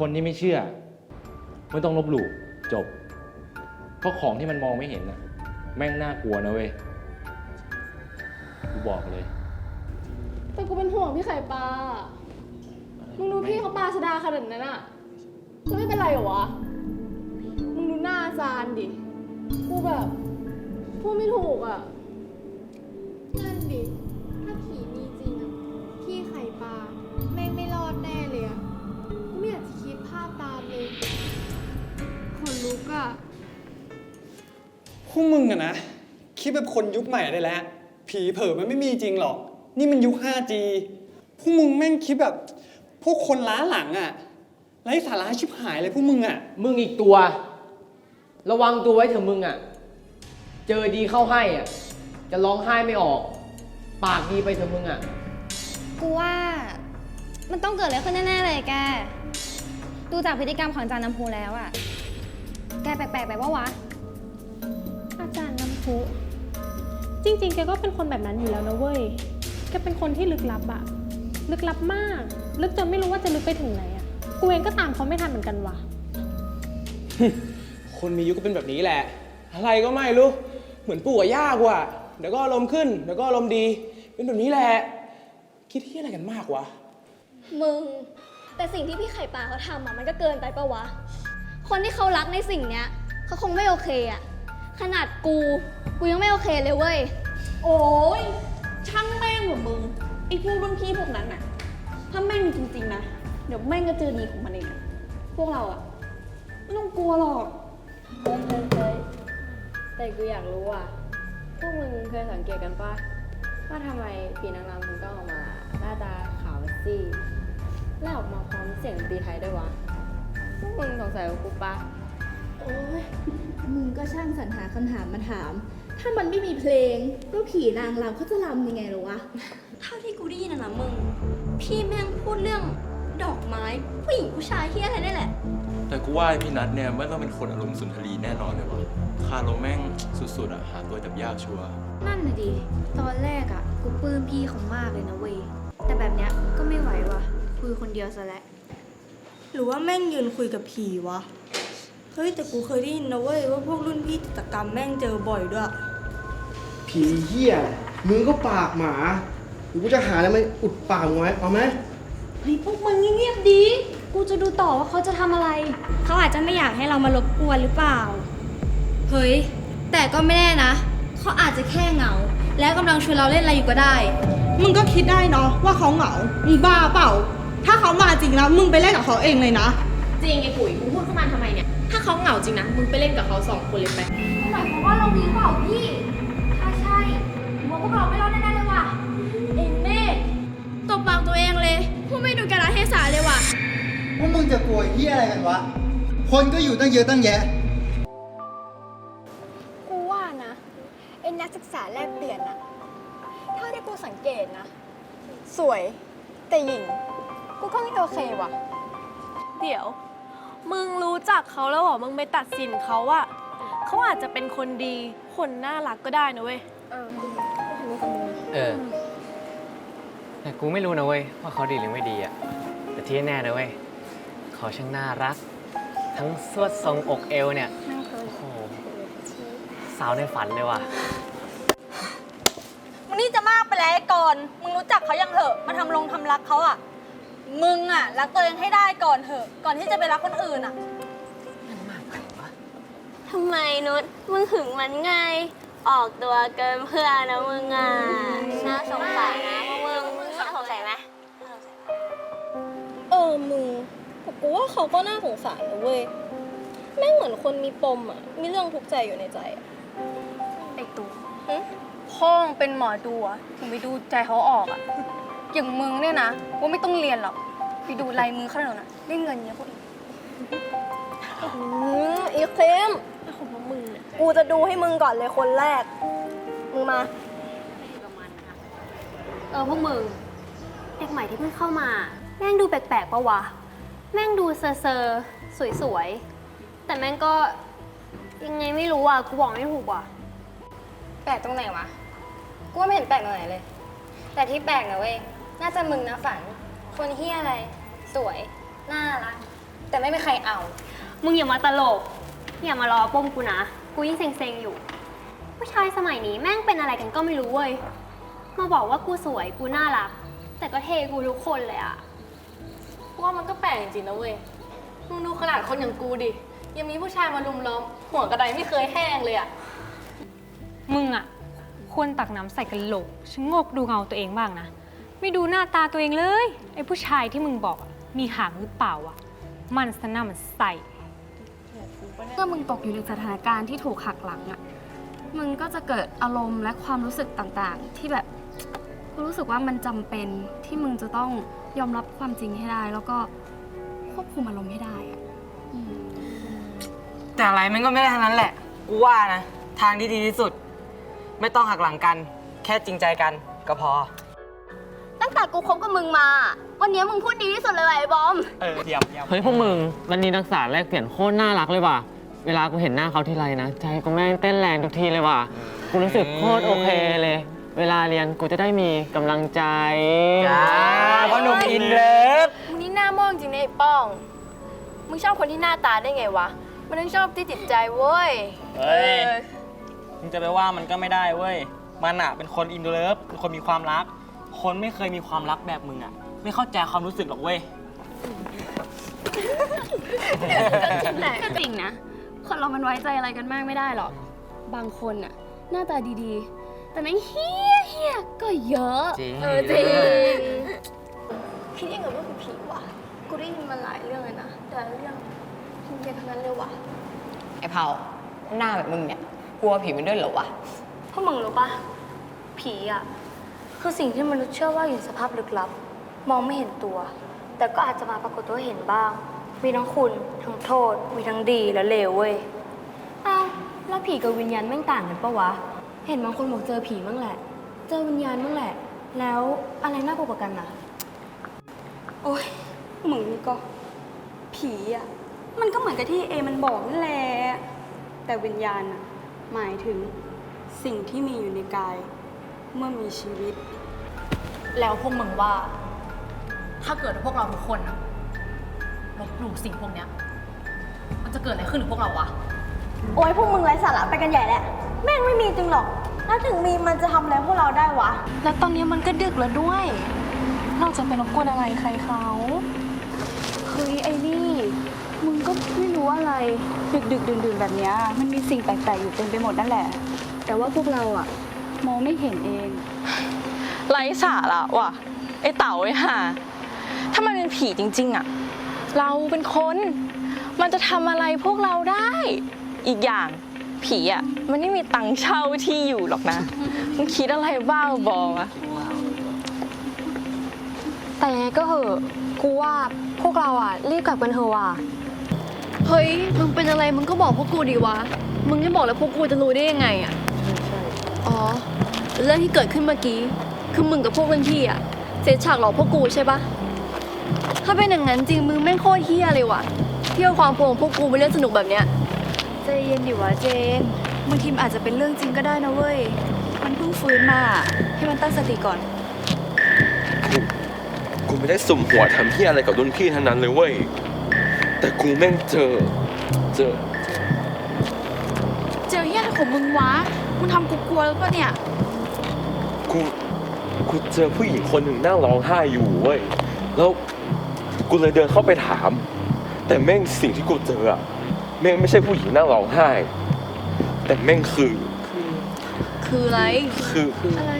คนที่ไม่เชื่อไม่ต้องลบหลู่จบ เพราะของที่มันมองไม่เห็นน่ะแม่งน่ากลัวนะเว้ยกูบอกเลย แต่กูเป็นห่วงพี่ไข่ปลา มึงดูพี่เขาปลาสดาขนาดนั้นอะจะไม่เป็นไรเหรอวะ มึงดูหน้าซานดิ กูแบบพูดไม่ถูกอะ วกมึงอะนะคิดแบบคนยุคใหม่ได้แล้ว ผีเผลอมันไม่มีจริงหรอก นี่มันยุค 5G พวกมึงแม่งคิดแบบ พวกคนล้าหลังอะไร้สาระชิบหายเลยพวกมึงอะมึงอีกตัว ระวังตัวไว้เถอะมึงอะ เจอดีเข้าให้อะ จะร้องไห้ไม่ออก ปากดีไปเถอะมึงอะ กูว่ามันต้องเกิดอะไรขึ้นแน่ ๆ เลยแก ดูจากพฤติกรรมของอาจารย์น้ำพูแล้วอะแกแปลกๆไปว่าวะ อาจารย์น้ำพุ จริงๆ แกก็เป็นคนแบบนั้นอยู่แล้วนะเว้ย แกเป็นคนที่ลึกลับอะลึกลับมาก ลึกจนไม่รู้ว่าจะลึกไปถึงไหนอะกูเองก็ตามเขาไม่ทันเหมือนกันว่ะ คนมียุคก็เป็นแบบนี้แหละ อะไรก็ไม่รู้ เหมือนปู่กับย่ากูอะเดี๋ยวก็อารมณ์ขึ้น เดี๋ยวก็อารมณ์ดี เป็นแบบนี้แหละ คิดที่อะไรกันมากวะ มึง แต่สิ่งที่พี่ไข่ปลาเขาทำอะมันก็เกินไปปะวะ คนที่เขารักในสิ่งเนี้ยเขาคงไม่โอเคอะ ขนาดกู กูยังไม่โอเคเลยเว้ย โอ้ยช่างแม่งเหมือนมึงไอ้พวกรุ่นพี่พวกนั้นน่ะ ถ้าแม่งมีจริงๆนะ เดี๋ยวแม่งก็เจอดีของมันเองอะพวกเราอะไม่ต้องกลัวหรอก เฮ้ยเฮ้ยเฮ้ยแต่กูอยากรู้อะ พวกมึงเคยสังเกตกันปะว่าทำไมผีนางรำถึงต้องออกมา หน้าตาขาวซีดและออกมาพร้อมเสียงดนตรีไทยด้วยวะ พวกมึงสงสัยว่ากูปะ โอ้ยมึงก็ช่างสรรหาคำถามมาถาม ถ้ามันไม่มีเพลงก็ผีนางรำเขาจะรำยังไงหรอวะ เท่าที่กูได้ยินนะนะมึง พี่แม่งพูดเรื่องดอกไม้ผู้หญิงผู้ชายที่อะไรนี่แหละ แต่กูว่าไอ้พี่นัทเนี่ยไม่ต้องเป็นคนอารมณ์สุนทรีแน่นอนเลยวะคาลมแม่งสุดๆอะหาตัวจับยากชัวร์นั่นน่ะดิ ตอนแรกอะกูปลื้มพี่เขามากเลยนะเว้ยแต่แบบเนี้ยก็ไม่ไหวว่ะคุยคนเดียวซะแล้วหรือว่าแม่งยืนคุยกับผีวะ เฮ้ยแต่กูเคยได้ยินนะเว้ยว่าพวกรุ่นพี่จิตรกรรมแม่งเจอบ่อยด้วย ผีเหี้ยมึงก็ปากหมาหรือกูจะหาอะไรมาอุดปากมึงไว้เอาไหมเฮ้ยพวกมึงเงียบๆดี กูจะดูต่อว่าเขาจะทำอะไร เขาอาจจะไม่อยากให้เรามารบกวนหรือเปล่า เฮ้ย แต่ก็ไม่แน่นะ เขาอาจจะแค่เหงา แล้วกำลังชวนเราเล่นอะไรอยู่ก็ได้ มึงก็คิดได้เนาะว่าเขาเหงา มึงบ้าเปล่า ถ้าเขามาจริงแล้วมึงไปเล่นกับเขาเองเลยนะ จริงไอ้ปุ๋ยมึงพูดเข้ามาทำไมเนี่ยถ้า เขาเหงาจริงนะ มึงไปเล่นกับเขาสองคนเลยไปหมายความว่าเรามีเปล่าพี่ ถ้าใช่ผมว่าพวกเราไม่รอดแน่ๆเลยว่ะ เอ็นเมฆตบปากตัวเองเลยพูดไม่ดูกาลเทศะเลยว่ะ พวกมึงจะกลัวเหี้ยอะไรกันวะ คนก็อยู่ตั้งเยอะตั้งแยะ กูว่านะไอ้นักศึกษาแลกเปลี่ยนอะเท่าที่กูสังเกตนะ สวยแต่หญิง กูก็ไม่โอเคว่ะ เดี๋ยว มึงรู้จักเขาแล้วเหรอ มึงไปตัดสินเขาอะเขาอาจจะเป็นคนดี คนน่ารักก็ได้นะเว้ย เออ แต่กูไม่รู้นะเว้ยว่าเขาดีหรือไม่ดีอะแต่ที่แน่นะเว้ยเขาช่างน่ารัก ทั้งสวดทรงอกเอวเนี่ย โอ้โห สาวในฝันเลยว่ะ มึงนี่จะมากไปแล้วไอ้ก่อน มึงรู้จักเขายังเหอะ มาทำลงทำรักเขาอะ มึงอะรักตัวเองให้ได้ก่อนเหอะ ก่อนที่จะไปรักคนอื่นอะทำไมนุชมึงหึงมันไง ออกตัวเกินเพื่อนนะมึงอะน่าสงสัยนะพวกมึงน่าสงสัยไหมเออมึงแต่กูว่าเขาก็น่าสงสารนะเว้ยแม่งเหมือนคนมีปมอะ มีเรื่องทุกข์ใจอยู่ในใจอะไอตัวหึพ่อมึงเป็นหมอดูอะถึงไปดูใจเขาออกอะ อย่างมึงเนี่ยนะว่าไม่ต้องเรียนหรอกไปดูลายมือเขาหน่อยนะได้เงินเยอะกว่าอีกอืมอีเคลมไอ้คนพวกมึงเนี่ยกูจะดูให้มึงก่อนเลยคนแรก มึงมา เออพวกมึงเด็กใหม่ที่เพิ่งเข้ามา แม่งดูแปลกๆปะวะ แม่งดูเซอร์เซอร์สวยๆ แต่แม่งก็ยังไงไม่รู้อะ กูบอกไม่ถูกว่ะ แปลกตรงไหนวะ กูว่าไม่เห็นแปลกตรงไหนเลย แต่ที่แปลกนะเว้ย น่าจะมึงนะฝัน คนเฮียอะไร สวย น่ารัก แต่ไม่มีใครเอา มึงอย่ามาตลก อย่ามาล้อป้มกูนะ กูยิ่งเซ็งๆอยู่ ผู้ชายสมัยนี้แม่งเป็นอะไรกันก็ไม่รู้เว้ย มาบอกว่ากูสวย กูน่ารัก แต่ก็เทกูทุกคนเลยอะพวกมันก็แปลกจริงๆนะเว้ยมึงดูขนาดคนอย่างกูดิ ยังมีผู้ชายมาลุมล้อม หัวกระไดไม่เคยแห้งเลยอะมึงอะควรตักน้ำใส่กันโหลกชะโงกดูเงาตัวเองบ้างนะ ไม่ดูหน้าตาตัวเองเลย ไอ้ผู้ชายที่มึงบอกอะมีหางหรือเปล่าวะมันสน่ามันใส่ เมื่อมึงตกอยู่ในสถานการณ์ที่ถูกหักหลังอะมึงก็จะเกิดอารมณ์และความรู้สึกต่างๆ ที่แบบกูรู้สึกว่ามันจำเป็นที่มึงจะต้องยอมรับความจริงให้ได้ แล้วก็ควบคุมอารมณ์ให้ได้อะแต่อะไรมันก็ไม่ได้ทั้งนั้นแหละ กูว่านะ ทางที่ดีที่สุด ไม่ต้องหักหลังกัน แค่จริงใจกันก็พอตั้ง แต่กูคบกับมึงมา วันนี้มึงพูดดีที่สุดเลยว่ะไอ้บอม เออเยี่ยมเยี่ยมเฮ้ยพวกมึงวันนี้นักศึกษาแลกเปลี่ยนโคตรน่ารักเลยว่ะ เวลากูเห็นหน้าเขาทีไรนะ ใจกูแม่งเต้นแรงทุกทีเลยว่ะ กูรู้สึกโคตรโอเคเลย เวลาเรียนกูจะได้มีกำลังใจจ้าพ่อหนุ่มอินเลิฟมึงนี่หน้ามองจริงนะไอ้ป้อง มึงชอบคนที่หน้าตาได้ไงวะ มันต้องชอบที่จิตใจเว้ย เฮ้ยมึงจะไปว่ามันก็ไม่ได้เว้ย มันอะเป็นคนอินเลิฟเป็นคนมีความรัก คนไม่เคยมีความรักแบบมึงอะไม่เข้าใจความรู้สึกหรอกเว้ยก็จริงนะ คนเรามันไว้ใจอะไรกันมากไม่ได้หรอก บางคนอะหน้าตาดีๆ แต่แม่งเฮี้ยเฮี้ยก็เยอะ จริง เออจริง คิดยังไงว่ากูผีวะ กูได้ยินมาหลายเรื่องเลยนะ แต่ละเรื่องมึงเด็กทั้งนั้นเลยว่ะไอ้เผาหน้าแบบมึงเนี่ย กลัวผีมันด้วยเหรอวะ พวกมึงรู้ปะผีอะ คือสิ่งที่มนุษย์เชื่อว่าอยู่ในสภาพลึกลับ มองไม่เห็นตัว แต่ก็อาจจะมาปรากฏตัวให้เห็นบ้าง มีทั้งคุณทั้งโทษ มีทั้งดีและเลวเว้ยอ้าวแล้วผีกับวิญญาณแม่งต่างกันปะวะ เห็นบางคนบอกเจอผีมั่งแหละ เจอวิญญาณมั่งแหละ แล้วอะไรน่ากลัวกว่ากันอะโอ้ยมึงนี่ก็ ผีอะมันก็เหมือนกับที่เอมันบอกนั่นแหละ แต่วิญญาณอะหมายถึงสิ่งที่มีอยู่ในกาย เมื่อมีชีวิต แล้วพวกมึงว่า ถ้าเกิดว่าพวกเราทุกคนอะลบหลู่สิ่งพวกเนี้ย มันจะเกิดอะไรขึ้นกับพวกเราวะ โอ้ยพวกมึงไร้สาระไปกันใหญ่แหละ แม่งไม่มีจริงหรอก แล้วถึงมีมันจะทำอะไรพวกเราได้วะ แล้วตอนนี้มันก็ดึกแล้วด้วย เราจะไปรบกวนอะไรใครเขาเฮ้ยไอ้นี่ มึงก็ไม่รู้อะไร ดึกดึกดื่นดื่นๆแบบเนี้ยมันมีสิ่งแปลกๆอยู่เต็มไปหมดนั่นแหละ แต่ว่าพวกเราอะ มองไม่เห็นเอง ไร้สาระว่ะ ไอ้เต๋าไอ้ห่าถ้ามันเป็นผีจริง ๆอะเราเป็นคน มันจะทำอะไรพวกเราได้ อีกอย่างผีอะมันไม่มีตังค์เช่าที่อยู่หรอกนะ มันคิดอะไรบ้าบอวะแต่ยังไงก็เหอะกูว่าพวกเราอะรีบกลับกันเถอะว่ะเฮ้ย มึงเป็นอะไรมึงก็บอกพวกกูดีวะ มึงไม่บอกแล้วพวกกูจะรู้ได้ยังไงอะ อ๋อ เรื่องที่เกิดขึ้นเมื่อกี้ คือมึงกับพวกรุ่นพี่อะเซตฉากหลอกพวกกูใช่ปะถ้าเป็นอย่างนั้นจริงมึงแม่งโคตรเฮี้ยเลยว่ะ เที่ยวความโพงพวกกูไปเล่นสนุกแบบเนี้ยใจเย็นดิวะเจนบางทีมนอาจจะเป็นเรื่องจริงก็ได้นะเว้ย มันเพิ่งฟื้นมาให้มันตั้งสติก่อน กูไม่ได้สุ่มหัวทำเฮียอะไรกับรุ่นพี่ทั้งนั้นเลยเว้ย แต่กูแม่งเจอ เจอ เจอเฮียอะไรของมึงวะ มึงทำกูกลัวแล้วปะเนี่ย กูกูเจอผู้หญิงคนหนึ่งนั่งร้องไห้อยู่เว้ย แล้วกูเลยเดินเข้าไปถาม แต่แม่งสิ่งที่กูเจออะแม่งไม่ใช่ผู้หญิงนั่งร้องไห้ แต่แม่งคือคืออะไร คือ อะไรอะ